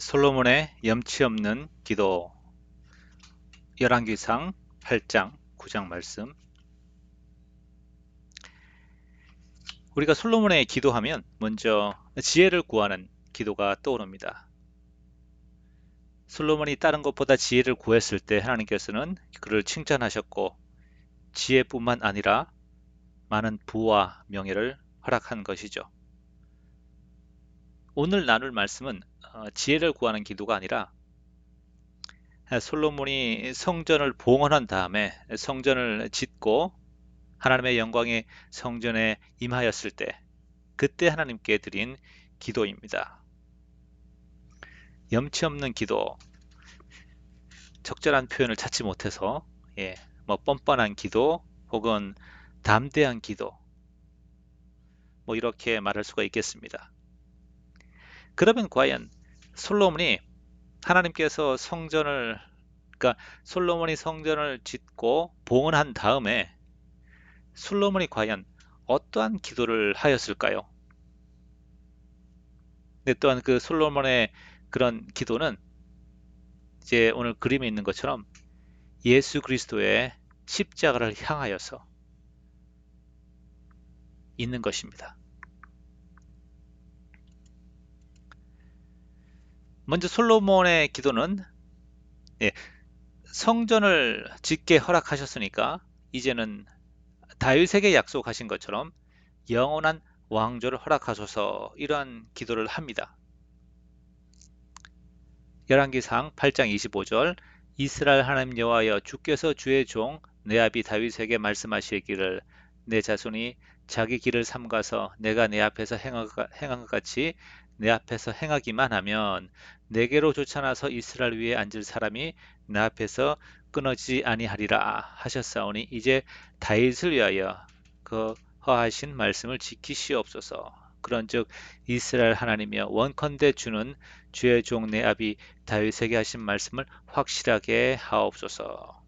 솔로몬의 염치 없는 기도 열왕기상 8장 9장 말씀 우리가 솔로몬의 기도하면 먼저 지혜를 구하는 기도가 떠오릅니다. 솔로몬이 다른 것보다 지혜를 구했을 때 하나님께서는 그를 칭찬하셨고 지혜뿐만 아니라 많은 부와 명예를 허락한 것이죠. 오늘 나눌 말씀은 어, 지혜를 구하는 기도가 아니라 솔로몬이 성전을 봉헌한 다음에 성전을 짓고 하나님의 영광이 성전에 임하였을 때 그때 하나님께 드린 기도입니다. 염치 없는 기도 적절한 표현을 찾지 못해서 예, 뭐 뻔뻔한 기도 혹은 담대한 기도 뭐 이렇게 말할 수가 있겠습니다. 그러면 과연 솔로몬이 하나님께서 성전을 그러니까 솔로몬이 성전을 짓고 봉헌한 다음에 솔로몬이 과연 어떠한 기도를 하였을까요? 근데 또한 그 솔로몬의 그런 기도는 이제 오늘 그림에 있는 것처럼 예수 그리스도의 십자가를 향하여서 있는 것입니다. 먼저 솔로몬의 기도는 예, 성전을 짓게 허락하셨으니까 이제는 다윗에게 약속하신 것처럼 영원한 왕조를 허락하소서 이러한 기도를 합니다. 열왕기상 8장 25절 이스라엘 하나님 여호와여 주께서 주의 종 내 아비 다윗에게 말씀하시기를 내 자손이 자기 길을 삼가서 내가 내 앞에서 행한 것 같이 내 앞에서 행하기만 하면 내게로 쫓아나서 이스라엘 위에 앉을 사람이 내 앞에서 끊어지지 아니하리라 하셨사오니 이제 다윗을 위하여 그 허하신 말씀을 지키시옵소서. 그런즉 이스라엘 하나님이여 원컨대 주는 주의 종 내 아비 다윗에게 하신 말씀을 확실하게 하옵소서.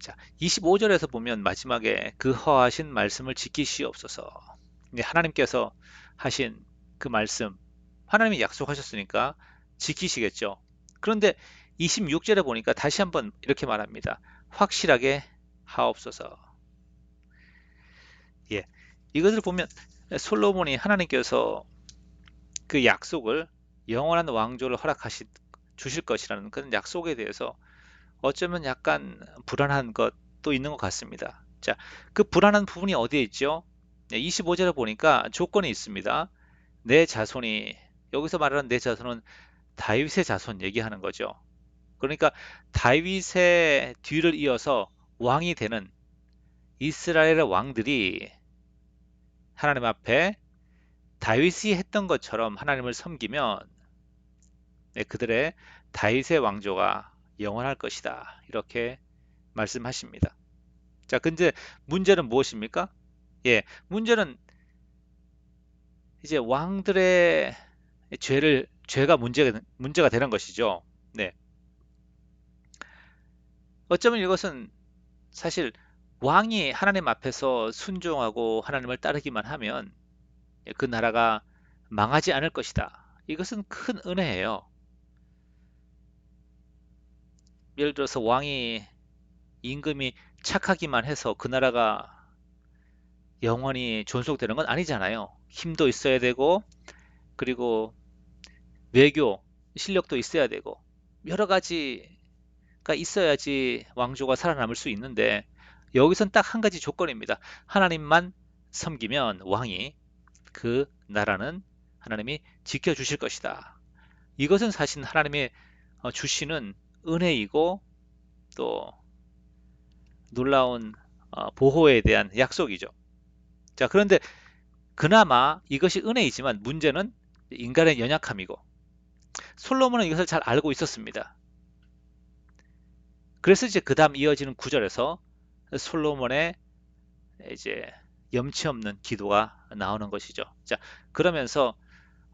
자, 25절에서 보면 마지막에 그 허하신 말씀을 지키시옵소서. 하나님께서 하신 그 말씀 하나님이 약속하셨으니까 지키시겠죠. 그런데 26절에 보니까 다시 한번 이렇게 말합니다. 확실하게 하옵소서. 예. 이것을 보면 솔로몬이 하나님께서 그 약속을 영원한 왕조를 허락하시 주실 것이라는 그런 약속에 대해서 어쩌면 약간 불안한 것도 있는 것 같습니다. 자, 그 불안한 부분이 어디에 있죠? 25절에 보니까 조건이 있습니다. 내 자손이 여기서 말하는 내 자손은 다윗의 자손 얘기하는 거죠. 그러니까 다윗의 뒤를 이어서 왕이 되는 이스라엘의 왕들이 하나님 앞에 다윗이 했던 것처럼 하나님을 섬기면 네, 그들의 다윗의 왕조가 영원할 것이다. 이렇게 말씀하십니다. 자, 근데 문제는 무엇입니까? 예, 문제는 이제 왕들의 죄를 죄가 문제가 문제가 되는 것이죠. 네. 어쩌면 이것은 사실 왕이 하나님 앞에서 순종하고 하나님을 따르기만 하면 그 나라가 망하지 않을 것이다. 이것은 큰 은혜예요. 예를 들어서 왕이 임금이 착하기만 해서 그 나라가 영원히 존속되는 건 아니잖아요. 힘도 있어야 되고 그리고 외교 실력도 있어야 되고 여러 가지가 있어야지 왕조가 살아남을 수 있는데 여기선 딱 한 가지 조건입니다. 하나님만 섬기면 왕이 그 나라는 하나님이 지켜주실 것이다. 이것은 사실 하나님의 어, 주시는 은혜이고 또 놀라운 어, 보호에 대한 약속이죠. 자, 그런데 그나마 이것이 은혜이지만 문제는 인간의 연약함이고 솔로몬은 이것을 잘 알고 있었습니다. 그래서 이제 그 다음 이어지는 구절에서 솔로몬의 이제 염치 없는 기도가 나오는 것이죠. 자, 그러면서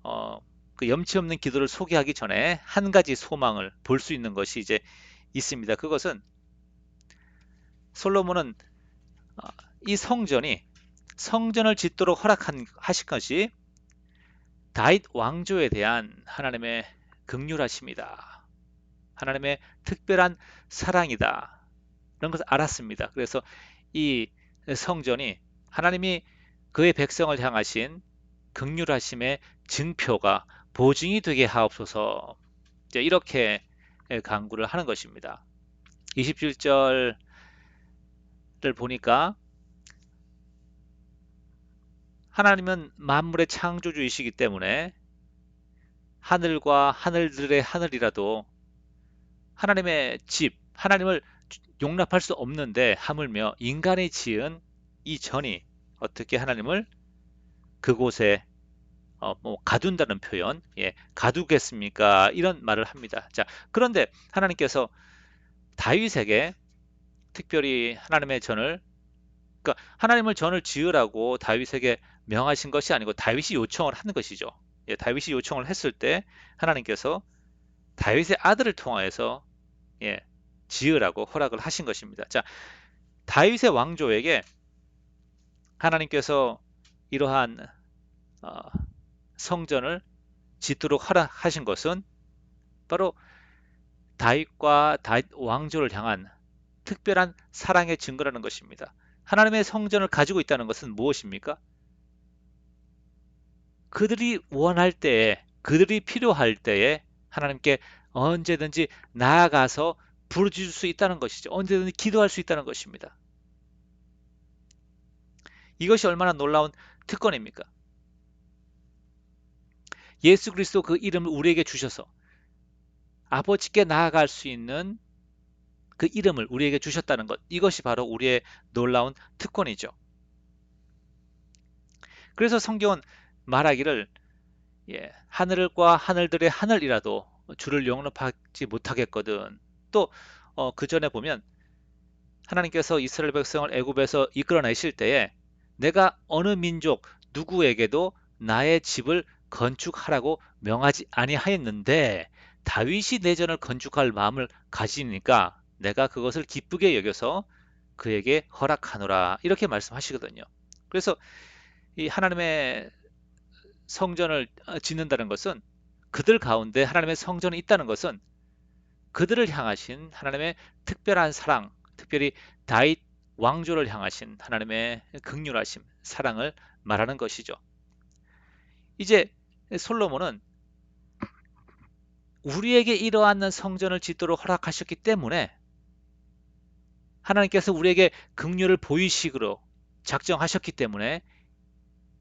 어, 그 염치 없는 기도를 소개하기 전에 한 가지 소망을 볼 수 있는 것이 이제 있습니다. 그것은 솔로몬은 어, 이 성전이 성전을 짓도록 허락한 하신 것이 다윗 왕조에 대한 하나님의 극률하심이다. 하나님의 특별한 사랑이다. 이런 것을 알았습니다. 그래서 이 성전이 하나님이 그의 백성을 향하신 극률하심의 증표가 보증이 되게 하옵소서 이렇게 강구를 하는 것입니다. 27절을 보니까 하나님은 만물의 창조주이시기 때문에 하늘과 하늘들의 하늘이라도 하나님의 집, 하나님을 용납할 수 없는데 하물며 인간이 지은 이 전이 어떻게 하나님을 그곳에 어, 뭐 가둔다는 표현, 예, 가두겠습니까? 이런 말을 합니다. 자, 그런데 하나님께서 다윗에게 특별히 하나님의 전을, 그러니까 하나님을 전을 지으라고 다윗에게 명하신 것이 아니고 다윗이 요청을 하는 것이죠. 예, 다윗이 요청을 했을 때 하나님께서 다윗의 아들을 통하여서 예, 지으라고 허락을 하신 것입니다. 자, 다윗의 왕조에게 하나님께서 이러한 어, 성전을 짓도록 허락하신 것은 바로 다윗과 다윗 왕조를 향한 특별한 사랑의 증거라는 것입니다. 하나님의 성전을 가지고 있다는 것은 무엇입니까? 그들이 원할 때에, 그들이 필요할 때에 하나님께 언제든지 나아가서 부르짖을 수 있다는 것이죠. 언제든지 기도할 수 있다는 것입니다. 이것이 얼마나 놀라운 특권입니까? 예수 그리스도 그 이름을 우리에게 주셔서 아버지께 나아갈 수 있는 그 이름을 우리에게 주셨다는 것. 이것이 바로 우리의 놀라운 특권이죠. 그래서 성경은 말하기를 예, 하늘과 하늘들의 하늘이라도 주를 영접하지 못하겠거든. 또그 어, 전에 보면 하나님께서 이스라엘 백성을 애굽에서 이끌어내실 때에 내가 어느 민족 누구에게도 나의 집을 건축하라고 명하지 아니하였는데 다윗이 내 전을 건축할 마음을 가지니까 내가 그것을 기쁘게 여겨서 그에게 허락하노라 이렇게 말씀하시거든요. 그래서 이 하나님의 성전을 짓는다는 것은 그들 가운데 하나님의 성전이 있다는 것은 그들을 향하신 하나님의 특별한 사랑, 특별히 다윗 왕조를 향하신 하나님의 극률하심, 사랑을 말하는 것이죠. 이제 솔로몬은 우리에게 이러한 성전을 짓도록 허락하셨기 때문에 하나님께서 우리에게 긍휼을 보이시기로 작정하셨기 때문에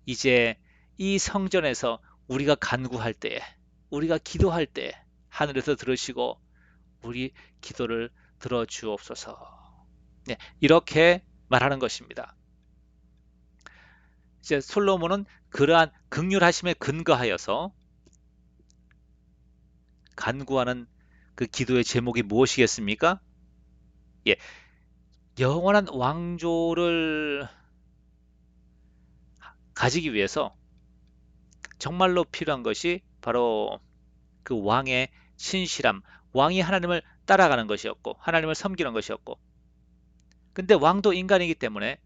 이제 이 성전에서 우리가 간구할 때에 우리가 기도할 때 하늘에서 들으시고 우리 기도를 들어 주옵소서. 네, 이렇게 말하는 것입니다. 이제 솔로몬은 그러한 극률하심에 근거하여서 간구하는 그 기도의 제목이 무엇이겠습니까? 예, 영원한 왕조를 가지기 위해서 정말로 필요한 것이 바로 그 왕의 신실함, 왕이 하나님을 따라가는 것이었고 하나님을 섬기는 것이었고 근데 왕도 인간이기 때문에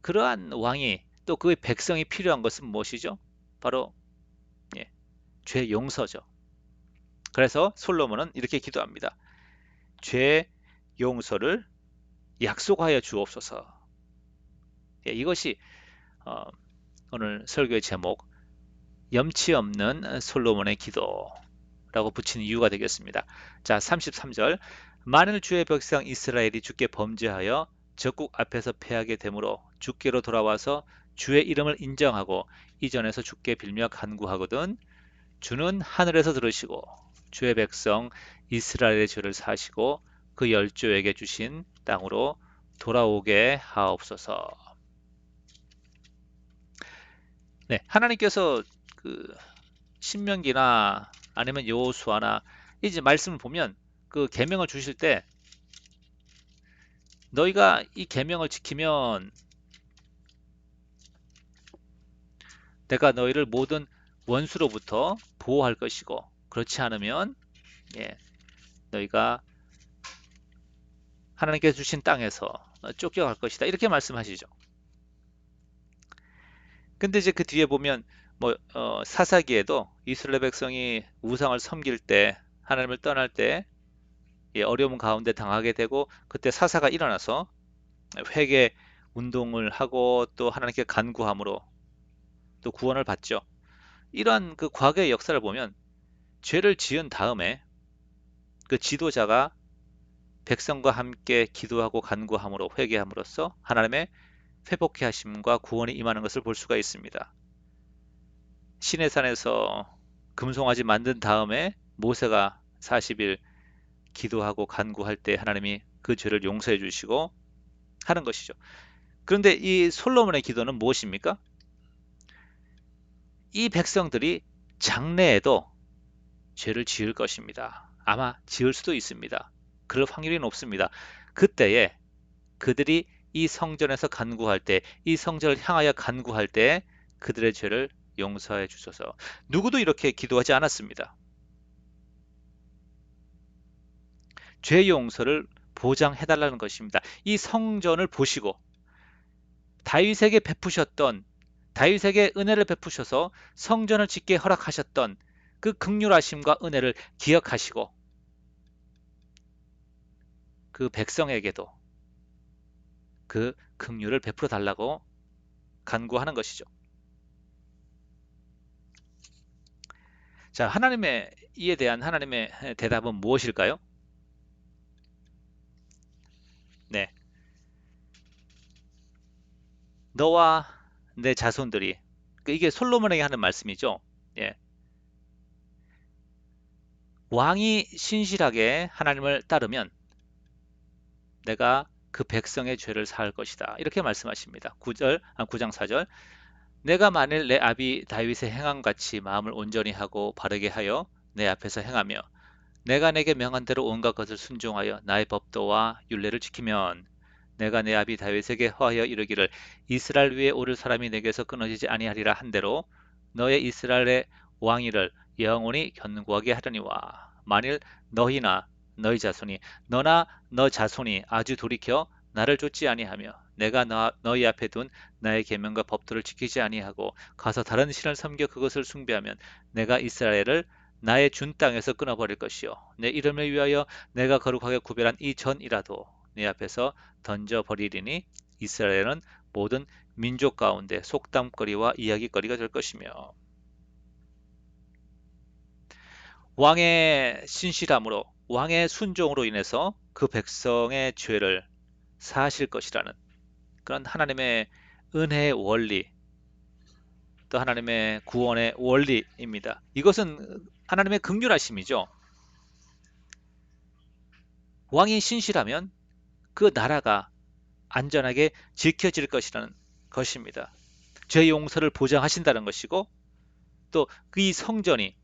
그러한 왕이 또 그의 백성이 필요한 것은 무엇이죠? 바로 예, 죄 용서죠. 그래서 솔로몬은 이렇게 기도합니다. 죄 용서를 약속하여 주옵소서. 예, 이것이 어, 오늘 설교의 제목 염치 없는 솔로몬의 기도라고 붙인 이유가 되겠습니다. 자, 33절 만일 주의 백성 이스라엘이 주께 범죄하여 적국 앞에서 패하게 되므로 주께로 돌아와서 주의 이름을 인정하고 이전에서 주께 빌며 간구하거든 주는 하늘에서 들으시고 주의 백성 이스라엘의 죄를 사시고 그 열조에게 주신 땅으로 돌아오게 하옵소서. 네, 하나님께서 그 신명기나 아니면 여호수아나 이제 말씀을 보면 그 계명을 주실 때 너희가 이 계명을 지키면 내가 너희를 모든 원수로부터 보호할 것이고 그렇지 않으면 예, 너희가 하나님께서 주신 땅에서 쫓겨갈 것이다 이렇게 말씀하시죠. 근데 이제 그 뒤에 보면 뭐 어, 사사기에도 이스라엘 백성이 우상을 섬길 때 하나님을 떠날 때 예, 어려움 가운데 당하게 되고 그때 사사가 일어나서 회개 운동을 하고 또 하나님께 간구함으로 또 구원을 받죠. 이러한 그 과거의 역사를 보면 죄를 지은 다음에 그 지도자가 백성과 함께 기도하고 간구함으로 회개함으로써 하나님의 회복케 하심과 구원이 임하는 것을 볼 수가 있습니다. 신의 산에서 금송아지 만든 다음에 모세가 40일 기도하고 간구할 때 하나님이 그 죄를 용서해 주시고 하는 것이죠. 그런데 이 솔로몬의 기도는 무엇입니까? 이 백성들이 장래에도 죄를 지을 것입니다. 아마 지을 수도 있습니다. 그럴 확률이 높습니다. 그때에 그들이 이 성전에서 간구할 때, 이 성전을 향하여 간구할 때 그들의 죄를 용서해 주소서. 누구도 이렇게 기도하지 않았습니다. 죄 용서를 보장해 달라는 것입니다. 이 성전을 보시고 다윗에게 베푸셨던 다윗에게 은혜를 베푸셔서 성전을 짓게 허락하셨던 그 극률하심과 은혜를 기억하시고 그 백성에게도 그 긍휼을 베풀어 달라고 간구하는 것이죠. 자, 하나님의 이에 대한 하나님의 대답은 무엇일까요? 네. 너와 내 자손들이 그 이게 솔로몬에게 하는 말씀이죠. 예. 왕이 신실하게 하나님을 따르면 내가 그 백성의 죄를 사할 것이다. 이렇게 말씀하십니다. 9절, 9장 4절. 내가 만일 내 아비 다윗의 행함 같이 마음을 온전히 하고 바르게 하여 내 앞에서 행하며 내가 내게 명한 대로 온갖 것을 순종하여 나의 법도와 율례를 지키면 내가 내 아비 다윗에게 허하여 이르기를 이스라엘 위에 오를 사람이 내게서 끊어지지 아니하리라 한 대로 너의 이스라엘의 왕위를 영원히 견고하게 하려니와 만일 너희나 너희 자손이 너나 너 자손이 아주 돌이켜 나를 쫓지 아니하며 내가 너, 너희 앞에 둔 나의 계명과 법도를 지키지 아니하고 가서 다른 신을 섬겨 그것을 숭배하면 내가 이스라엘을 나의 준 땅에서 끊어버릴 것이요. 내 이름을 위하여 내가 거룩하게 구별한 이 전이라도 내 앞에서 던져 버리리니 이스라엘은 모든 민족 가운데 속담거리와 이야기거리가 될 것이며. 왕의 신실함으로 왕의 순종으로 인해서 그 백성의 죄를 사하실 것이라는 그런 하나님의 은혜의 원리 또 하나님의 구원의 원리입니다. 이것은 하나님의 극률하심이죠. 왕이 신실하면 그 나라가 안전하게 지켜질 것이라는 것입니다. 죄 용서를 보장하신다는 것이고 또 이 성전이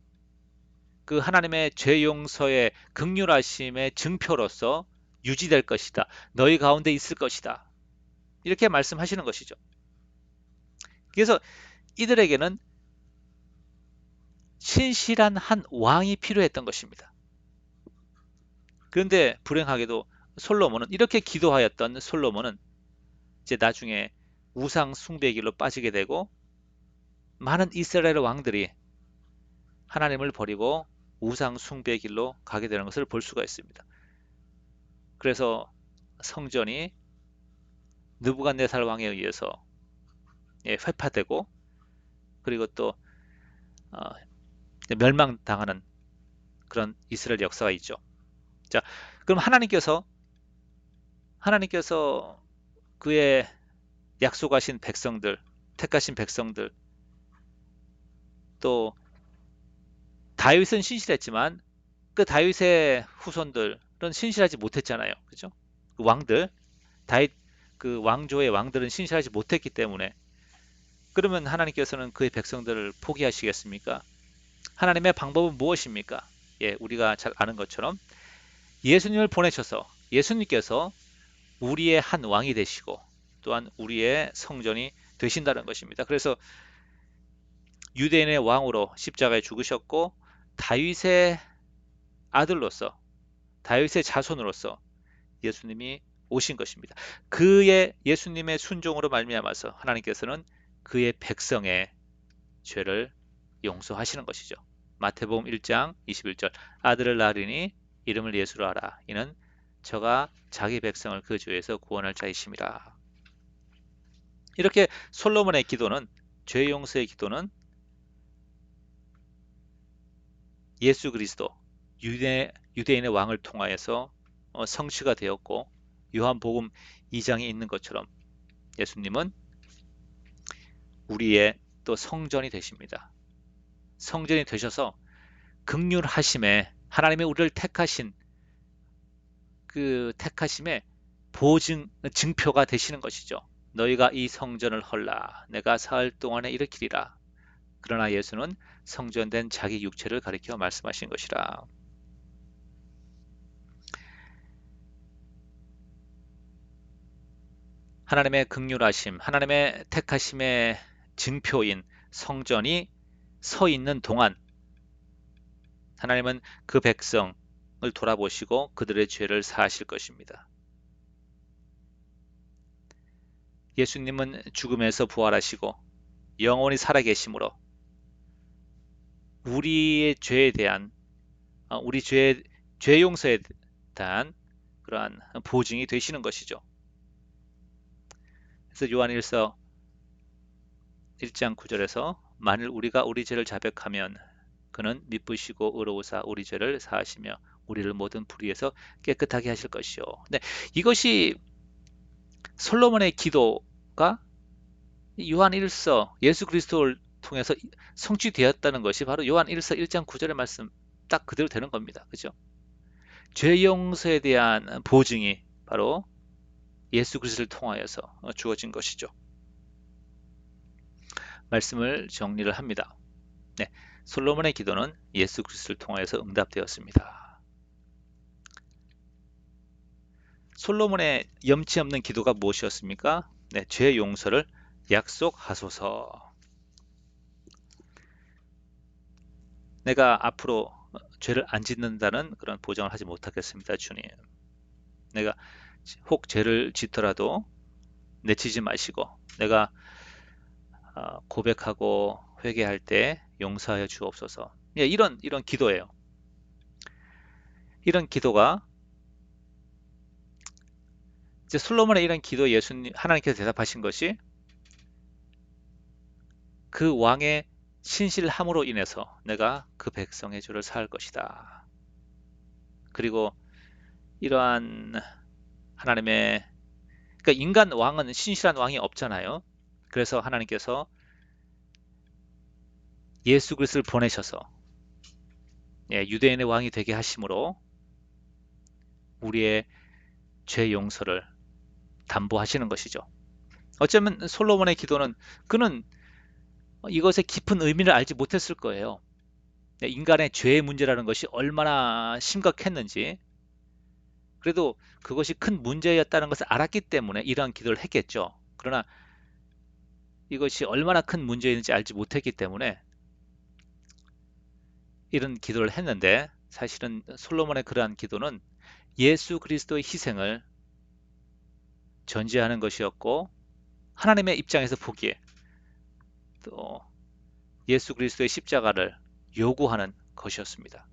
그 하나님의 죄 용서의 극률하심의 증표로서 유지될 것이다. 너희 가운데 있을 것이다. 이렇게 말씀하시는 것이죠. 그래서 이들에게는 신실한 한 왕이 필요했던 것입니다. 그런데 불행하게도 솔로몬은 이렇게 기도하였던 솔로몬은 이제 나중에 우상 숭배 길로 빠지게 되고 많은 이스라엘 왕들이 하나님을 버리고 우상 숭배 길로 가게 되는 것을 볼 수가 있습니다. 그래서 성전이 느부갓네살 왕에 의해서 예, 회파되고 그리고 또 어, 멸망당하는 그런 이스라엘 역사가 있죠. 자, 그럼 하나님께서 하나님께서 그의 약속하신 백성들, 택하신 백성들, 또 다윗은 신실했지만 그 다윗의 후손들은 신실하지 못했잖아요. 그죠? 그 왕들, 다윗 그 왕조의 왕들은 신실하지 못했기 때문에 그러면 하나님께서는 그의 백성들을 포기하시겠습니까? 하나님의 방법은 무엇입니까? 예, 우리가 잘 아는 것처럼 예수님을 보내셔서 예수님께서 우리의 한 왕이 되시고 또한 우리의 성전이 되신다는 것입니다. 그래서 유대인의 왕으로 십자가에 죽으셨고 다윗의 아들로서 다윗의 자손으로서 예수님이 오신 것입니다. 그의 예수님의 순종으로 말미암아서 하나님께서는 그의 백성의 죄를 용서하시는 것이죠. 마태복음 1장 21절 아들을 낳으리니 이름을 예수로 하라. 이는 저가 자기 백성을 그 죄에서 구원할 자이심이라. 이렇게 솔로몬의 기도는 죄 용서의 기도는 예수 그리스도 유대, 유대인의 왕을 통하여서 어, 성취가 되었고 요한복음 2장에 있는 것처럼 예수님은 우리의 또 성전이 되십니다. 성전이 되셔서 극률하심에 하나님의 우리를 택하신 그 택하심의 보증 증표가 되시는 것이죠. 너희가 이 성전을 헐라 내가 사흘 동안에 일으키리라. 그러나 예수는 성전된 자기 육체를 가리켜 말씀하신 것이라. 하나님의 극률하심, 하나님의 택하심의 증표인 성전이 서 있는 동안 하나님은 그 백성을 돌아보시고 그들의 죄를 사하실 것입니다. 예수님은 죽음에서 부활하시고 영원히 살아계심으로 우리의 죄에 대한 어, 우리 죄, 죄 용서에 대한 그러한 보증이 되시는 것이죠. 그래서 요한 1서 1장 9절에서 만일 우리가 우리 죄를 자백하면 그는 미쁘시고 의로우사 우리 죄를 사하시며 우리를 모든 불의에서 깨끗하게 하실 것이요. 네, 이것이 솔로몬의 기도가 요한 1서 예수 그리스도를 통해서 성취되었다는 것이 바로 요한 1서 1장 9절의 말씀 딱 그대로 되는 겁니다. 그죠? 죄 용서에 대한 보증이 바로 예수 그리스도를 통하여서 주어진 것이죠. 말씀을 정리를 합니다. 네, 솔로몬의 기도는 예수 그리스도를 통하여서 응답되었습니다. 솔로몬의 염치 없는 기도가 무엇이었습니까? 네, 죄 용서를 약속하소서. 내가 앞으로 죄를 안 짓는다는 그런 보장을 하지 못하겠습니다, 주님. 내가 혹 죄를 짓더라도 내치지 마시고 내가 어, 고백하고 회개할 때 용서하여 주옵소서. 예, 이런 이런 기도예요. 이런 기도가 이제 솔로몬의 이런 기도 예수님 하나님께서 대답하신 것이 그 왕의 신실함으로 인해서 내가 그 백성의 죄를 사할 것이다. 그리고 이러한 하나님의 그러니까 인간 왕은 신실한 왕이 없잖아요. 그래서 하나님께서 예수 그리스도를 보내셔서 예, 유대인의 왕이 되게 하심으로 우리의 죄 용서를 담보하시는 것이죠. 어쩌면 솔로몬의 기도는 그는 이것의 깊은 의미를 알지 못했을 거예요. 네, 인간의 죄의 문제라는 것이 얼마나 심각했는지 그래도 그것이 큰 문제였다는 것을 알았기 때문에 이러한 기도를 했겠죠. 그러나 이것이 얼마나 큰 문제인지 알지 못했기 때문에 이런 기도를 했는데 사실은 솔로몬의 그러한 기도는 예수 그리스도의 희생을 전제하는 것이었고 하나님의 입장에서 보기에 또 예수 그리스도의 십자가를 요구하는 것이었습니다.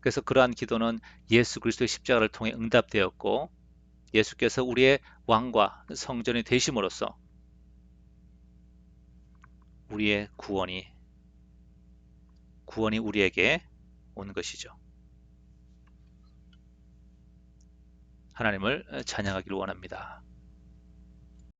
그래서 그러한 기도는 예수 그리스도의 십자가를 통해 응답되었고 예수께서 우리의 왕과 성전이 되심으로써 우리의 구원이 구원이 우리에게 온 것이죠. 하나님을 찬양하기를 원합니다.